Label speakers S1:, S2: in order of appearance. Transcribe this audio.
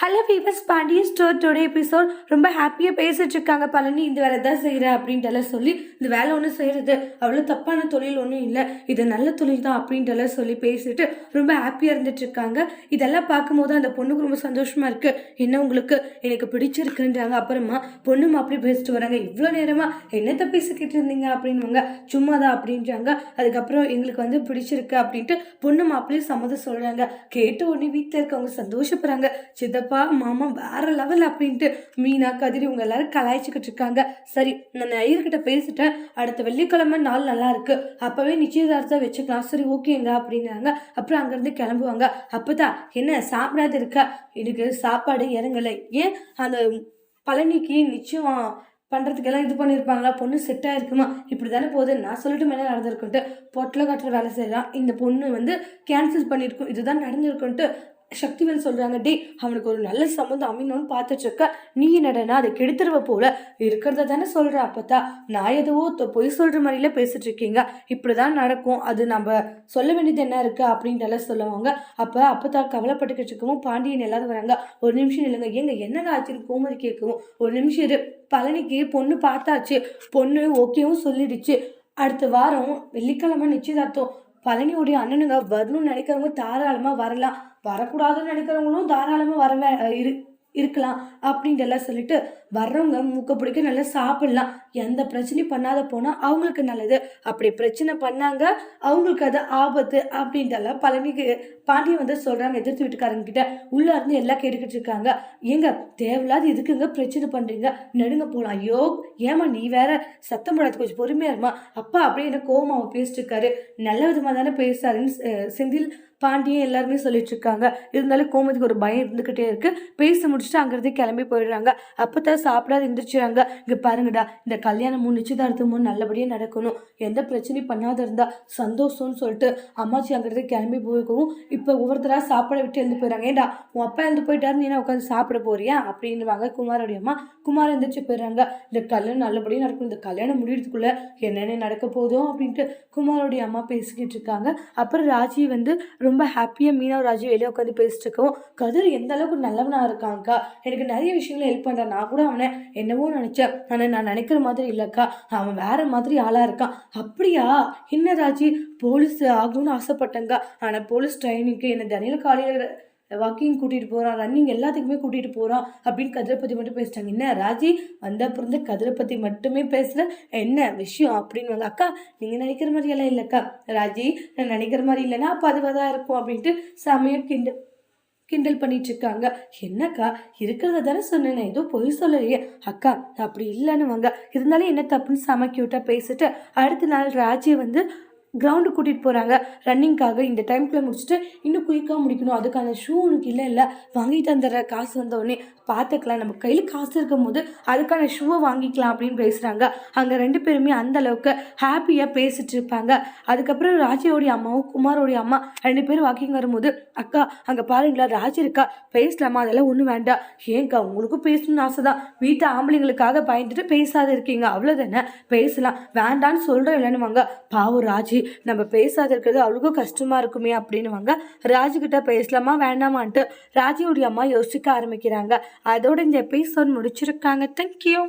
S1: Hello viewers Pandiya store today episode ரொம்ப ஹாப்பியாக பேசிட்டு இருக்காங்க. பழனி இந்த வேலை தான் செய்கிறேன் அப்படின்ட்டு எல்லாம் சொல்லி இந்த வேலை ஒன்றும் செய்கிறது அவ்வளோ தப்பான தொழில் ஒன்றும் இல்லை. இது நல்ல தொழில் தான் அப்படின்ட்டு எல்லாம் சொல்லி பேசிட்டு ரொம்ப ஹாப்பியாக இருந்துட்டு இருக்காங்க. இதெல்லாம் பார்க்கும்போது அந்த பொண்ணுக்கு ரொம்ப சந்தோஷமாக இருக்குது என்ன உங்களுக்கு? எனக்கு பிடிச்சிருக்குன்றாங்க. அப்புறமா பொண்ணு அப்படி பேசிட்டு வராங்க. இவ்வளோ நேரமாக என்னத்தை பேசிக்கிட்டு இருந்தீங்க அப்படின்னுவாங்க. சும்மா தான் அப்படின்றாங்க. அதுக்கப்புறம் எங்களுக்கு வந்து பிடிச்சிருக்கு அப்படின்ட்டு பொண்ணு மாப்பிள்ளையும் சம்மதம் சொல்கிறாங்க கேட்ட உடனே வீட்டில் இருக்கவங்க சந்தோஷப்படுறாங்க. சித்தப்ப மாமா வேற லெவல் அப்படின்ட்டு மீனா கதிரி இவங்க எல்லாரும் கலாய்ச்சிக்கிட்டு இருக்காங்க. சரி நான் ஐயர்கிட்ட பேசிட்டேன். அடுத்த வெள்ளிக்கிழமை நாள் நல்லா இருக்கு. அப்பவே நிச்சயதார்த்தம் வச்சுக்கலாம். சரி ஓகேங்க அப்படின்னாங்க. அப்புறம் அங்கேருந்து கிளம்புவாங்க. அப்போதான் என்ன சாப்பிடாது இருக்கா? எனக்கு சாப்பாடு இறங்கலை. ஏன்? அந்த பழனிக்கு நிச்சயம் பண்ணுறதுக்கெல்லாம் இது பண்ணியிருப்பாங்களா பொண்ணு செட்டாக இருக்குமா இப்படி தானே போகுது. நான் சொல்லிட்டு மேலே நடந்திருக்குன்ட்டு பொட்டில் காட்டுற வேலை செய்கிறான் இந்த பொண்ணு வந்து கேன்சல் பண்ணியிருக்கும் இதுதான் நடந்திருக்குன்ட்டு சக்திவேல் சொல்கிறாங்க டே அவனுக்கு ஒரு நல்ல சம்மந்தம் அமையணும்னு பார்த்துட்ருக்க நீ என்னடனா அதை கெடுத்துருவ போல? இருக்கிறத தானே சொல்கிற அப்பத்தா. நான் எதுவோ தொ- பொய் சொல்கிற மாதிரில பேசிட்டு இருக்கீங்க இப்படி தான் நடக்கும். அது நம்ம சொல்ல வேண்டியது என்ன இருக்குது அப்படின்ட்டு சொல்லுவாங்க. அப்போ அப்பத்தா கவலைப்பட்டுக்கிட்டு இருக்கவும் பாண்டியன் எல்லாரும் வராங்க. ஒரு நிமிஷம் இல்லைங்க ஏங்க என்னங்க ஆச்சுன்னு கோமதி கேட்கவும். ஒரு நிமிஷம் இரு. பழனிக்கு பொண்ணு பார்த்தாச்சு. பொண்ணு ஓகேவும் சொல்லிடுச்சு. அடுத்த வாரம் வெள்ளிக்கிழமை நிச்சயதார்த்தம். பழனியோடைய அண்ணனுங்க வரணும்னு நினைக்கிறவங்க தாராளமாக வரலாம். வரக்கூடாதுன்னு நினைக்கிறவங்களும் தாராளமாக வர இரு இருக்கலாம் அப்படின்ட்டுலாம் சொல்லிட்டு வர்றவங்க மூக்க பிடிக்க நல்லா சாப்பிடலாம். எந்த பிரச்சனையும் பண்ணாத போனால் அவங்களுக்கு நல்லது. அப்படி பிரச்சனை பண்ணாங்க அவங்களுக்கு அது ஆபத்து அப்படின்ட்டுலாம் பழனிக்கு பாண்டியன் வந்து சொல்கிறாங்க எதிர்த்து வீட்டுக்காரங்க கிட்ட. உள்ளே இருந்து எல்லாம் கேட்டுக்கிட்டு இருக்காங்க. ஏங்க தேவையில்லாத இதுக்குங்க பிரச்சனை பண்ணுறீங்க நெடுங்க போகலாம் ஐயோ ஏமா நீ வேற சத்தம் போடாது கொஞ்சம் பொறுமையாக இருமா. அப்பா அப்படியே என்ன கோவமா அவன் பேசிட்டு இருக்காரு. நல்ல விதமாக தானே பேசுறாருன்னு செந்தில் பாண்டியன் எல்லாருமே சொல்லிட்டு இருக்காங்க இருந்தாலும் கோமதிக்கு ஒரு பயம் இருந்துக்கிட்டே இருக்கு. பேசி முடிச்சுட்டு அங்கிருந்து கிளம்பி போயிடுறாங்க. அப்பதான் சாப்பிடாது எந்திரிச்சுறாங்க. இங்க பாருங்கடா இந்த கல்யாணமும் நிச்சயதார்த்தமும் நல்லபடியாக நடக்கணும். எந்த பிரச்சனையும் பண்ணாத இருந்தா சந்தோஷம்னு சொல்லிட்டு அம்மாச்சி அங்கிருந்து கிளம்பி போய்க்கவும் இப்போ ஒவ்வொருத்தராக சாப்பிட விட்டு எழுந்து போயிடுறாங்க. ஏண்டா உன் அப்பா எழுந்து போயிட்டாரு நீ உட்காந்து சாப்பிட போறியா? அப்படின்னுவாங்க குமாரோடைய அம்மா. குமார் எந்திரிச்சு போயிடுறாங்க. இந்த கல்யாணம் நல்லபடியாக நடக்கும் இந்த கல்யாணம் முடியறதுக்குள்ள என்னென்ன நடக்க போதும் அப்படின்ட்டு குமாரோடைய அம்மா பேசிக்கிட்டு இருக்காங்க. அப்புறம் ராஜி வந்து ரொம்ப ஹாப்பியாக மீனவ ராஜு வெளியே உட்காந்து பேசிட்டு இருக்கவும் கதிர் எந்த அளவுக்கு நல்லவனாக இருக்காங்கக்கா? எனக்கு நிறைய விஷயங்களை ஹெல்ப் பண்ணுறான் நான் கூட அவனை என்னவோ நினச்சேன். ஆனால் நான் நினைக்கிற மாதிரி இல்லைக்கா. அவன் வேற மாதிரி ஆளாக இருக்கான். அப்படியா? என்ன ராஜி? போலீஸ் ஆகணும்னு ஆசைப்பட்டேங்க ஆனால் போலீஸ் ட்ரைனிங்க்கு என்னை தனியில் காலையில் வாக்கிங் கூட்டிகிட்டு போகிறான் ரன்னிங் எல்லாத்துக்குமே கூட்டிகிட்டு போகிறான் அப்படின்னு கதிரை பற்றி மட்டும் பேசிட்டாங்க. என்ன ராஜி? வந்த பிறந்த கதிரை பற்றி மட்டுமே பேசுகிற என்ன விஷயம் அப்படின்னு வந்து அக்கா நீங்கள் நினைக்கிற மாதிரி எல்லாம் இல்லைக்கா. ராஜி நான் நினைக்கிற மாதிரி இல்லைன்னா அப்போ அதுவாக தான் இருக்கும் அப்படின்ட்டு சமயம் கிண்டல் கிண்டல் பண்ணிட்டு இருக்காங்க என்னக்கா இருக்கிறத தானே சொன்னேன். ஏதோ பொய் சொல்லலையே. அக்கா அப்படி இல்லைன்னு வாங்க. இருந்தாலும் என்ன தப்புன்னு செம விட்டா பேசிட்டு அடுத்த நாள் ராஜி வந்து கிரவுண்டு கூட்டிகிட்டு போகிறாங்க ரன்னிங்காக இந்த டைம்குள்ளே முடிச்சுட்டு இன்னும் குயிக்காக முடிக்கணும். அதுக்கான ஷூ உனக்கு இல்லை இல்லை. வாங்கி தந்துடுற காசு வந்தவொடனே பார்த்துக்கலாம் நம்ம கையில் காசு இருக்கும் போது அதுக்கான ஷூவை வாங்கிக்கலாம் அப்படின்னு பேசுகிறாங்க அங்கே ரெண்டு பேருமே அந்த அளவுக்கு ஹாப்பியாக பேசிட்டு இருப்பாங்க. அதுக்கப்புறம் ராஜியோடைய அம்மாவும் குமாரோடைய அம்மா ரெண்டு பேரும் வாக்கிங் வரும்போது அக்கா அங்கே பாருங்களா ராஜி இருக்கா? பேசலாமா? அதெல்லாம் ஒன்றும் வேண்டாம். ஏங்கா உங்களுக்கும் பேசணும்னு ஆசை தான் வீட்டு ஆம்பளைங்களுக்காக பயந்துட்டு பேசாத இருக்கீங்க. அவ்வளோதானே பேசலாம். வேண்டான்னு சொல்கிறேன் இல்லைன்னு வாங்க பாவம் ராஜி. நம்ம பேசாத இருக்கிறது அவளுக்கும் கஷ்டமா இருக்குமே அப்படின்னு வாங்க ராஜு கிட்ட பேசலாமா வேண்டாமான்ட்டு ராஜியோடைய அம்மா யோசிக்க ஆரம்பிக்கிறாங்க. அதோட இந்த எபிசோட் முடிச்சிருக்காங்க. தேங்க்யூ